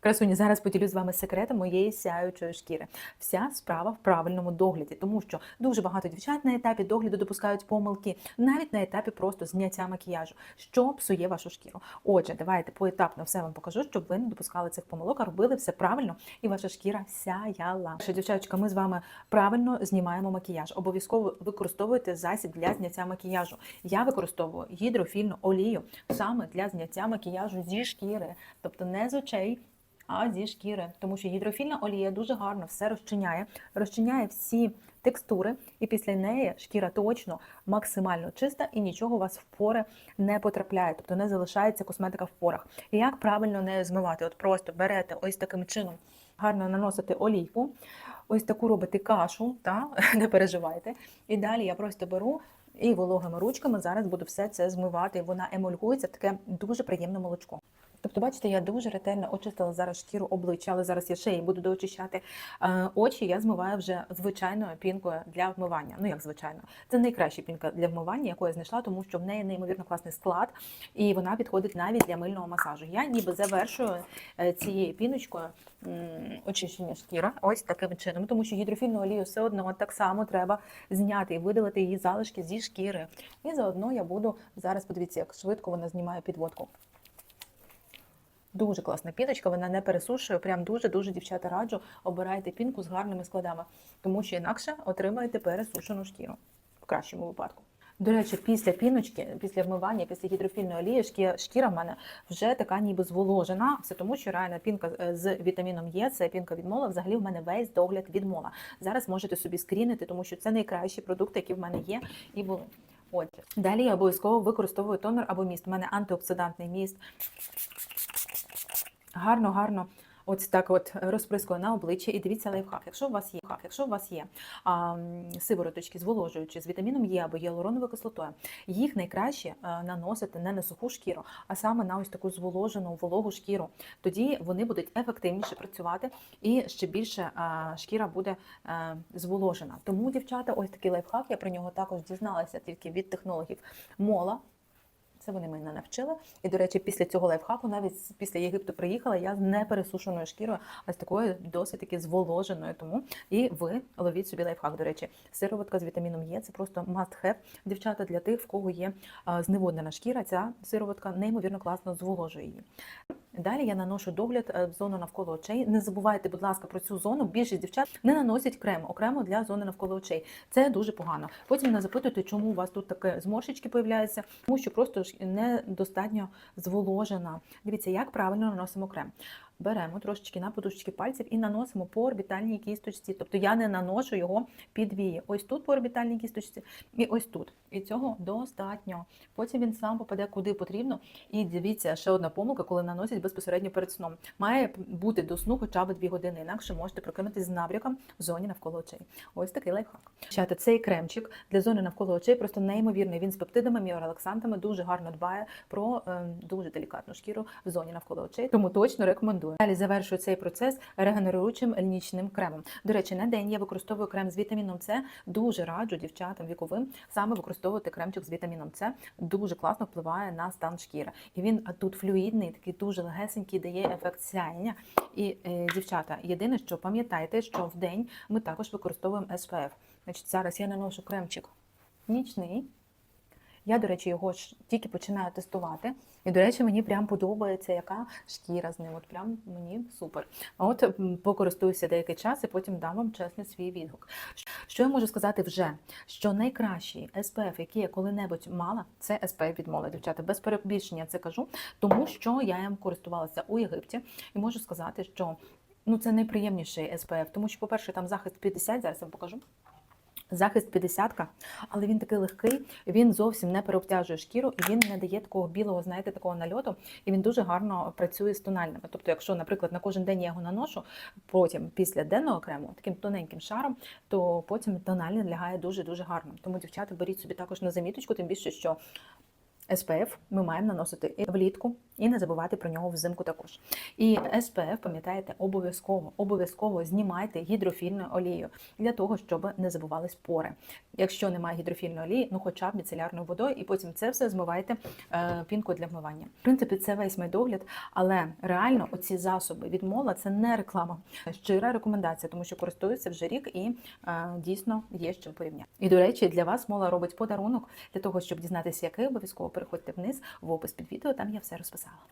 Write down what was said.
Красуні, зараз поділюсь з вами секретом моєї сяючої шкіри. Вся справа в правильному догляді, тому що дуже багато дівчат на етапі догляду допускають помилки, навіть на етапі просто зняття макіяжу, що псує вашу шкіру. Отже, давайте поетапно все вам покажу, щоб ви не допускали цих помилок, а робили все правильно, і ваша шкіра сяяла. Що, дівчаточка, ми з вами правильно знімаємо макіяж. Обов'язково використовуйте засіб для зняття макіяжу. Я використовую гідрофільну олію саме для зняття макіяжу зі шкіри, тобто не з очей. А зі шкіри, тому що гідрофільна олія дуже гарно все розчиняє, розчиняє всі текстури, і після неї шкіра точно максимально чиста і нічого у вас в пори не потрапляє, тобто не залишається косметика в порах. І як правильно нею змивати? От просто берете ось таким чином, гарно наносите олійку, ось таку робите кашу, та не переживайте. І далі я просто беру. І вологими ручками зараз буду все це змивати. Вона емульгується таке дуже приємне молочко. Тобто, бачите, я дуже ретельно очистила зараз шкіру обличчя, але зараз я ще й буду доочищати Е, очі. Я змиваю вже звичайною пінкою для вмивання. Ну як звичайно, це найкраща пінка для вмивання, яку я знайшла, тому що в неї неймовірно класний склад, і вона підходить навіть для мильного масажу. Я ніби завершую е, цією піночкою очищення шкіри ось таким чином, тому що гідрофільну олію все одно так само треба зняти і видалити її залишки зі шкіри. І заодно я буду зараз подивіться, як швидко вона знімає підводку. Дуже класна піночка, вона не пересушує. Прям дуже-дуже дівчата раджу. Обирайте пінку з гарними складами, тому що інакше отримаєте пересушену шкіру в кращому випадку. До речі, після піночки, після вмивання, після гідрофільної олії, шкі- шкіра в мене вже така ніби зволожена. Все тому, що реально пінка е, з вітаміном Е, це пінка від мола. Взагалі в мене весь догляд від мола. Зараз можете собі скрінити, тому що це найкращі продукти, які в мене є і були. Отже, далі я обов'язково використовую тонер або міст. У мене антиоксидантний міст гарно, гарно. Ось так от розприскую на обличчя і дивіться лайфхак. Якщо у вас є хак, якщо у вас є а, сивороточки зволожуючі з вітаміном Е або гіалуроновою кислотою, їх найкраще а, наносити не на суху шкіру, а саме на ось таку зволожену вологу шкіру. Тоді вони будуть ефективніше працювати і ще більше а, шкіра буде а, зволожена. Тому, дівчата, ось такий лайфхак. Я про нього також дізналася тільки від технологів мола. Це вони мене навчили. І, до речі, після цього лайфхаку, навіть після Єгипту приїхала, я з непересушеною шкірою, а з такою досить таки зволоженою. Тому і ви ловіть собі лайфхак. До речі, сироватка з вітаміном Е це просто must have, дівчата, для тих, в кого є зневоднена шкіра. Ця сироватка неймовірно класно зволожує її. Далі я наношу догляд е, в зону навколо очей. Не забувайте, будь ласка, про цю зону. Більшість дівчат не наносять крем окремо для зони навколо очей. Це дуже погано. Потім не запитуєте, чому у вас тут таке зморшечки появляються, тому що просто ж недостатньо зволожена. Дивіться, як правильно наносимо крем. Беремо трошечки на подушечки пальців і наносимо по орбітальній кісточці. Тобто я не наношу його під вії. Ось тут по орбітальній кісточці і ось тут. І цього достатньо. Потім він сам попаде куди потрібно. І дивіться, ще одна помилка, коли наносять безпосередньо перед сном. Має бути до сну хоча б 2 години, інакше можете прокинутися з набряком в зоні навколо очей. Ось такий лайфхак. Чата, цей кремчик для зони навколо очей просто неймовірний. Він з пептидами, міорелаксантами дуже гарно дбає про е, дуже делікатну шкіру в зоні навколо очей. Тому точно рекомендую. Далі завершую цей процес регенеруючим лінічним кремом. До речі, на день я використовую крем з вітаміном С. Дуже раджу дівчатам віковим саме використовувати кремчик з вітаміном С. Дуже класно впливає на стан шкіри. І він тут флюїдний, такий дуже легесенький, дає ефект сяєння. І е, дівчата, єдине, що пам'ятайте, що в день ми також використовуємо SPF. Значить, зараз я наношу кремчик нічний. Я, до речі, його ж тільки починаю тестувати. І, до речі, мені прям подобається, яка шкіра з ним. От прям мені супер. А От покористуюся деякий час і потім дам вам чесний свій відгук. Що я можу сказати вже? Що найкращий SPF, який я коли-небудь мала, це SPF від Мола, дівчата. Без перебільшення це кажу, тому що я їм користувалася у Єгипті і можу сказати, що ну це найприємніший SPF, тому що, по-перше, там захист 50, зараз я вам покажу. Захист 50, але він такий легкий, він зовсім не переобтяжує шкіру, і він не дає такого білого, знаєте, такого нальоту, і він дуже гарно працює з тональними. Тобто, якщо, наприклад, на кожен день я його наношу, потім після денного крему, таким тоненьким шаром, то потім тональний лягає дуже-дуже гарно. Тому, дівчата, беріть собі також на заміточку, тим більше, що SPF ми маємо наносити і влітку, І не забувайте про нього взимку також. І SPF, пам'ятаєте, обов'язково, обов'язково знімайте гідрофільною олією для того, щоб не забувались пори. Якщо немає гідрофільної олії, ну хоча б міцелярною водою, і потім це все змивайте е, пінкою для вмивання. В принципі, це весь мій догляд, але реально оці засоби від мола це не реклама, щира рекомендація, тому що користуються вже рік і е, дійсно є що порівняти. І до речі, для вас мола робить подарунок для того, щоб дізнатися, який обов'язково переходьте вниз в опис під відео. Там я все розписала. myself.